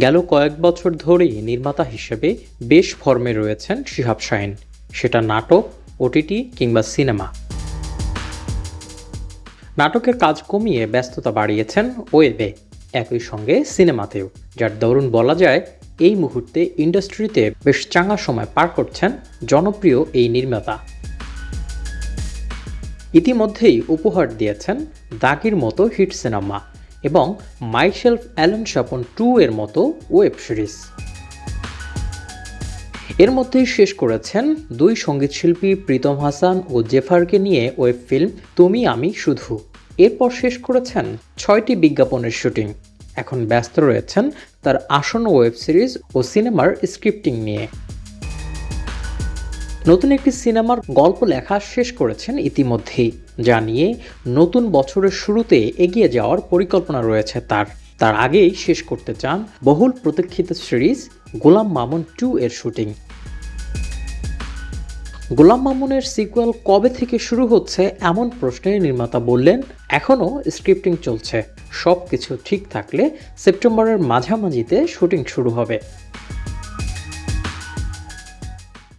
গেল কয়েক বছর ধরেই নির্মাতা হিসেবে বেশ ফর্মে রয়েছেন শিহাব শাহিন। সেটা নাটক ওটিটি কিংবা সিনেমা। নাটকের কাজ কমিয়ে ব্যস্ততা বাড়িয়েছেন ওয়েবে, একই সঙ্গে সিনেমাতেও, যার দরুন বলা যায়, এই মুহূর্তে ইন্ডাস্ট্রিতে বেশ চাঙা সময় পার করছেন জনপ্রিয় এই নির্মাতা। ইতিমধ্যেই উপহার দিয়েছেন দাগির মতো হিট সিনেমা এবং মাইশেলফ অ্যালেন স্বপন টু এর মতো ওয়েব সিরিজ। এর মধ্যেই শেষ করেছেন দুই সঙ্গীতশিল্পী প্রীতম হাসান ও জেফারকে নিয়ে ওয়েব ফিল্ম তুমি, আমি, শুধু। এরপর শেষ করেছেন ছয়টি বিজ্ঞাপনের শুটিং। এখন ব্যস্ত রয়েছেন তার আসন্ন ওয়েব সিরিজ ও সিনেমার স্ক্রিপ্টিং নিয়ে। নতুন একটি সিনেমার গল্প লেখা শেষ করেছেন ইতিমধ্যেই, যা নিয়ে নতুন বছরের শুরুতে এগিয়ে যাওয়ার পরিকল্পনা রয়েছে তার। তার আগেই শেষ করতে চান বহুল প্রতীক্ষিত সিরিজ গোলাম মামুন টু এর শুটিং। গোলাম মামুনের সিকুয়াল কবে থেকে শুরু হচ্ছে এমন প্রশ্নে নির্মাতা বললেন, এখনও স্ক্রিপ্টিং চলছে। সব কিছু ঠিক থাকলে সেপ্টেম্বরের মাঝামাঝিতে শুটিং শুরু হবে।